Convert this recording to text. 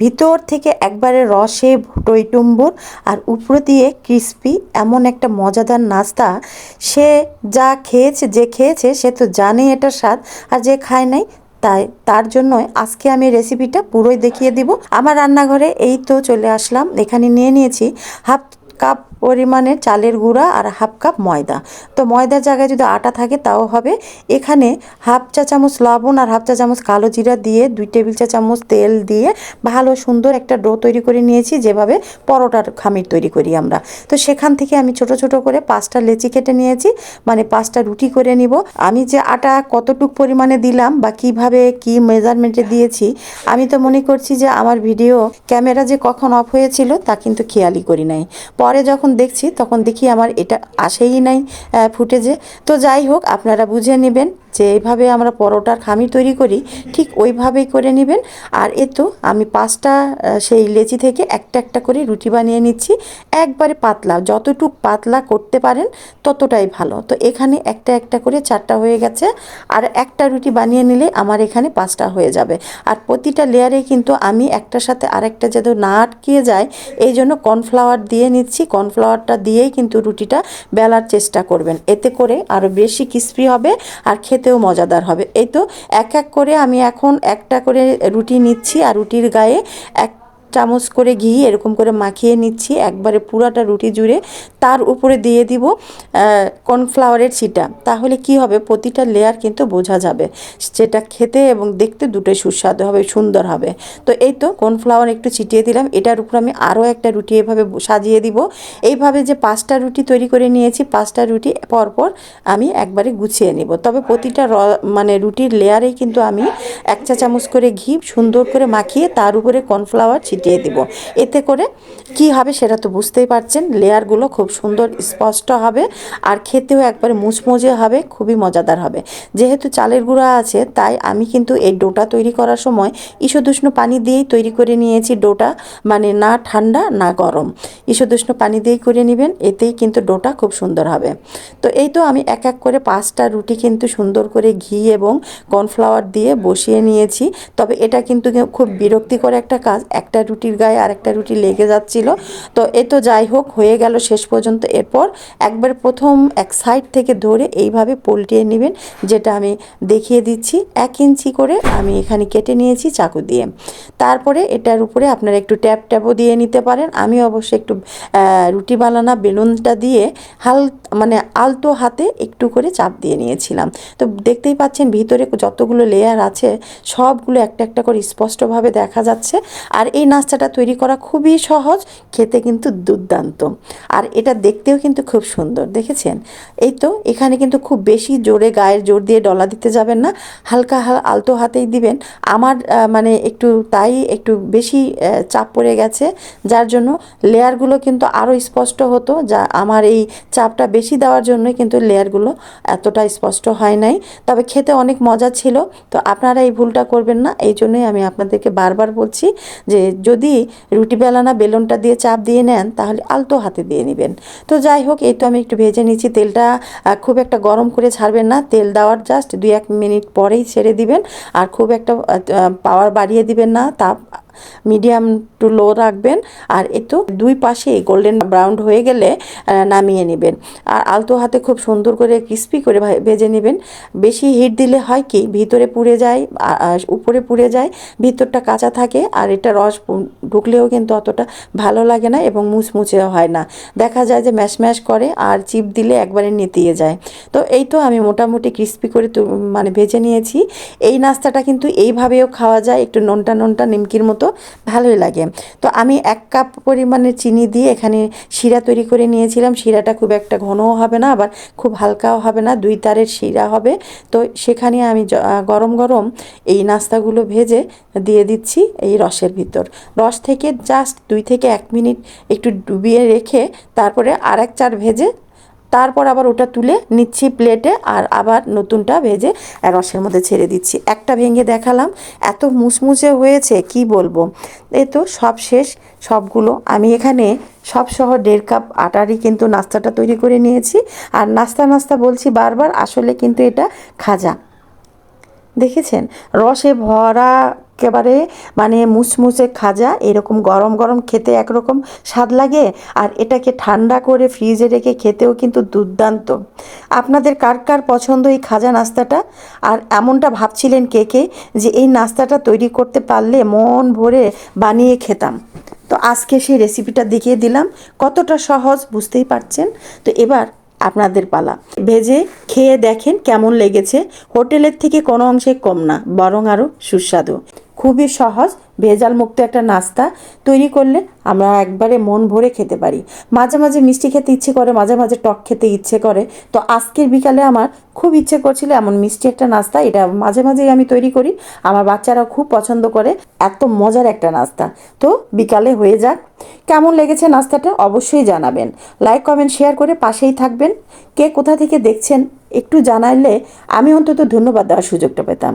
ভিতর থেকে একবারে রসে টইটুম্বুর আর উপর দিয়ে ক্রিস্পি এমন একটা মজাদার নাস্তা। সে যা খেয়েছে, যে খেয়েছে, সে তো জানে এটার স্বাদ আর যে খায় নাই, তাই তার জন্য আজকে আমি রেসিপিটা পুরোই দেখিয়ে দিব। আমার রান্নাঘরে এই তো চলে আসলাম, এখানে নিয়ে নিয়েছি হাফ কাপ পরিমাণের চালের গুঁড়া আর হাফ কাপ ময়দা। তো ময়দার জায়গায় যদি আটা থাকে, তাও হবে। এখানে হাফ চা চামচ লবণ আর হাফ চা চামচ কালো জিরা দিয়ে দুই টেবিল চা চামচ তেল দিয়ে ভালো সুন্দর একটা ডো তৈরি করে নিয়েছি, যেভাবে পরোটার খামির তৈরি করি আমরা। তো সেখান থেকে আমি ছোট ছোট করে পাঁচটা লেচি কেটে নিয়েছি মানে পাঁচটা রুটি করে নিব। আমি যে আটা কতটুক পরিমাণে দিলাম বা কীভাবে কি মেজারমেন্টে দিয়েছি, আমি তো মনে করছি যে আমার ভিডিও ক্যামেরা যে কখন অফ হয়েছিল তা কিন্তু খেয়ালই করি নাই। পরে যখন দেখছি তখন দেখি আমার এটা আসেই নাই ফুটেজে। তো যাই হোক আপনারা বুঝে নেবেন। যে এইভাবে আমরা পরোটার খামি তৈরি করি, ঠিক ওইভাবেই করে নেবেন। আর এ তো আমি পাঁচটা সেই লেচি থেকে একটা একটা করে রুটি বানিয়ে নিচ্ছি। একবারে পাতলা, যতটুক পাতলা করতে পারেন ততটাই ভালো। তো এখানে একটা একটা করে চারটা হয়ে গেছে। আর একটা রুটি বানিয়ে নিলে আমার এখানে পাঁচটা হয়ে যাবে। আর প্রতিটা লেয়ারে কিন্তু আমি একটার সাথে আরেকটা যেন না আটকিয়ে যায়, এই জন্য কর্নফ্লাওয়ার দিয়ে নিচ্ছি। কর্নফ্লাওয়ারটা দিয়েই কিন্তু রুটিটা বেলার চেষ্টা করবেন। এতে করে আরও বেশি ক্রিস্পি হবে। আর খেতেও মজাদার হবে। এই তো এক এক করে আমি এখন একটা করে রুটি নিচ্ছি আর রুটির গায়ে এক চামচ করে ঘি এরকম করে মাখিয়ে নিচ্ছি, একবারে পুরাটা রুটি জুড়ে। তার উপরে দিয়ে দিব কর্নফ্লাওয়ারের ছিটা। তাহলে কি হবে, প্রতিটা লেয়ার কিন্তু বোঝা যাবে যেটা খেতে এবং দেখতে দুটোই সুস্বাদু হবে, সুন্দর হবে। তো এই তো কর্নফ্লাওয়ার একটু ছিটিয়ে দিলাম। এটার উপর আমি আরও একটা রুটি এভাবে সাজিয়ে দিব। এইভাবে যে পাঁচটা রুটি তৈরি করে নিয়েছি, পাঁচটা রুটি পরপর আমি একবারে গুছিয়ে নিব। তবে প্রতিটা র মানে রুটির লেয়ারেই কিন্তু আমি এক চা চামচ করে ঘি সুন্দর করে মাখিয়ে তার উপরে কর্নফ্লাওয়ার ছিটিয়ে দিব। এতে করে কি হবে সেটা তো বুঝতেই পারছেন। লেয়ারগুলো খুব সুন্দর, স্পষ্ট হবে। আর খেতেও একবারে মুচমুচে হবে, খুবই মজাদার হবে। যেহেতু চালের গুঁড়া আছে, তাই আমি কিন্তু এই ডোটা তৈরি করার সময় ঈষদুষ্ণ পানি দিয়েই তৈরি করে নিয়েছি ডোটা। মানে না ঠান্ডা, না গরম। ঈষদুষ্ণ পানি দিয়েই করে নেবেন, এতেই কিন্তু ডোটা খুব সুন্দর হবে। তো এই তো আমি এক এক করে পাঁচটা রুটি কিন্তু সুন্দর করে ঘি এবং কর্নফ্লাওয়ার দিয়ে বসিয়ে নিয়েছি। তবে এটা কিন্তু খুব বিরক্তিকর একটা কাজ। একটা রুটির গায়ে আরেকটা রুটি লেগে যাচ্ছিল। তো এ তো যাই হোক, হয়ে গেল শেষ পর্যন্ত। এরপর একবার প্রথম এক সাইড থেকে ধরে এইভাবে পল্টিয়ে নেবেন, যেটা আমি দেখিয়ে দিচ্ছি। এক ইঞ্চি করে আমি এখানে কেটে নিয়েছি চাকু দিয়ে। তারপরে এটার উপরে আপনারা একটু ট্যাপ ট্যাপও দিয়ে নিতে পারেন। আমি অবশ্যই একটু রুটি বানানা বেলুনটা দিয়ে হাল মানে আলতো হাতে একটু করে চাপ দিয়ে নিয়েছিলাম। তো দেখতেই পাচ্ছেন ভিতরে যতগুলো লেয়ার আছে, সবগুলো একটা একটা করে স্পষ্টভাবে দেখা যাচ্ছে। আর এই নাস্তাটা তৈরি করা খুবই সহজ, খেতে কিন্তু দুর্দান্ত। আর এটা দেখতেও কিন্তু খুব সুন্দর, দেখেছেন? এই তো, এখানে কিন্তু খুব বেশি জোরে গায়ের জোর দিয়ে ডলা দিতে যাবেন না, হালকা হাল, আলতো হাতেই দিবেন। আমার মানে একটু তাই একটু বেশি চাপ পড়ে গেছে, যার জন্য লেয়ারগুলো কিন্তু আরও স্পষ্ট হতো, যা আমার এই চাপটা বেশি দেওয়ার জন্য কিন্তু লেয়ারগুলো এতটা স্পষ্ট হয় নাই। তবে খেতে অনেক মজা ছিল, তো আপনারা এই ভুলটা করবেন না, এই জন্যই আমি আপনাদেরকে বারবার বলছি যে যদি রুটি বেলানা বেলনটা দিয়ে চাপ দিয়ে নেন, তাহলে আলতো হাতে দিয়ে নেবেন। তো যাই হোক, এই তো আমি একটু ভেজে নিচ্ছি। তেলটা খুব একটা গরম করে ছাড়বেন না। তেল দেওয়ার জাস্ট দুই এক মিনিট পরেই ছেড়ে দিবেন। আর খুব একটা পাওয়ার বাড়িয়ে দিবেন না। তাপ মিডিয়াম টু লো রাখবেন আর একটু দুই পাশে গোল্ডেন ব্রাউন হয়ে গেলে নামিয়ে নেবেন। আর আলতো হাতে খুব সুন্দর করে ক্রিস্পি করে ভেজে নেবেন। বেশি হিট দিলে হয় কি, ভিতরে পুড়ে যায় উপরে পুড়ে যায়, ভিতরটা কাঁচা থাকে আর এটা রস ঢুকলেও কিন্তু অতটা ভালো লাগে না এবং মুচমুচেও হয় না। দেখা যায় যে ম্যাশ ম্যাশ করে আর চিপ দিলে একবারে নেতিয়ে যায়। তো এই তো আমি মোটামুটি ক্রিস্পি করে মানে ভেজে নিয়েছি। এই নাস্তাটা কিন্তু এইভাবেও খাওয়া যায়, একটু নোনটা নোনটা নিমকির মতো। ভালোই লাগে। তো আমি এক কাপ পরিমাণে চিনি দিয়ে এখানে শিরা তৈরি করে নিয়েছিলাম। শিরাটা খুব একটা ঘনও হবে না, আবার খুব হালকাও হবে না, দুই তারের শিরা হবে। তো সেখানে আমি গরম গরম এই নাস্তাগুলো ভেজে দিয়ে দিচ্ছি এই রসের ভিতর। রস থেকে জাস্ট দুই থেকে এক মিনিট একটু ডুবিয়ে রেখে তারপরে আর এক চার ভেজে তারপর আবার ওটা তুলে নিচ্ছি প্লেটে আর আবার নতুনটা ভেজে রসের মধ্যে ছেড়ে দিচ্ছি। একটা ভেঙে দেখালাম, এত মুচমুচে হয়েছে, কি বলব? এই তো সব শেষ, সবগুলো। আমি এখানে সব সহ দেড় কাপ আটারই কিন্তু নাস্তাটা তৈরি করে নিয়েছি আর নাস্তা নাস্তা বলছি বারবার, আসলে কিন্তু এটা খাজা। দেখেছেন? রসে ভরা একেবারে মানে মুচমুচে খাজা, এরকম গরম গরম খেতে একরকম স্বাদ লাগে আর এটাকে ঠান্ডা করে ফ্রিজে রেখে খেতেও কিন্তু দুর্দান্ত। আপনাদের কার কার পছন্দ এই খাজা নাস্তাটা? আর এমনটা ভাবছিলেন কে কে যে এই নাস্তাটা তৈরি করতে পারলে মন ভরে বানিয়ে খেতাম? তো আজকে সেই রেসিপিটা দেখিয়ে দিলাম। কতটা সহজ বুঝতেই পারছেন? তো এবার আপনাদের পালা। ভেজে খেয়ে দেখেন কেমন লেগেছে। হোটেলের থেকে কোনো অংশে কম না, বরং আরও সুস্বাদু। খুবই সহজ ভেজাল মুক্ত একটা নাস্তা তৈরি করলে আমরা একবারে মন ভরে খেতে পারি। মাঝে মাঝে মিষ্টি খেতে ইচ্ছে করে, মাঝে মাঝে টক খেতে ইচ্ছে করে। তো আজকের বিকালে আমার খুব ইচ্ছে করছিল এমন মিষ্টি একটা নাস্তা, এটা মাঝে মাঝেই আমি তৈরি করি। আমার বাচ্চারাও খুব পছন্দ করে, এত মজার একটা নাস্তা। তো বিকালে হয়ে যাক। কেমন লেগেছে নাস্তাটা অবশ্যই জানাবেন। লাইক, কমেন্ট, শেয়ার করে পাশেই থাকবেন। কে কোথা থেকে দেখছেন একটু জানাইলে আমি অন্তত ধন্যবাদ দেওয়ার সুযোগটা পেতাম।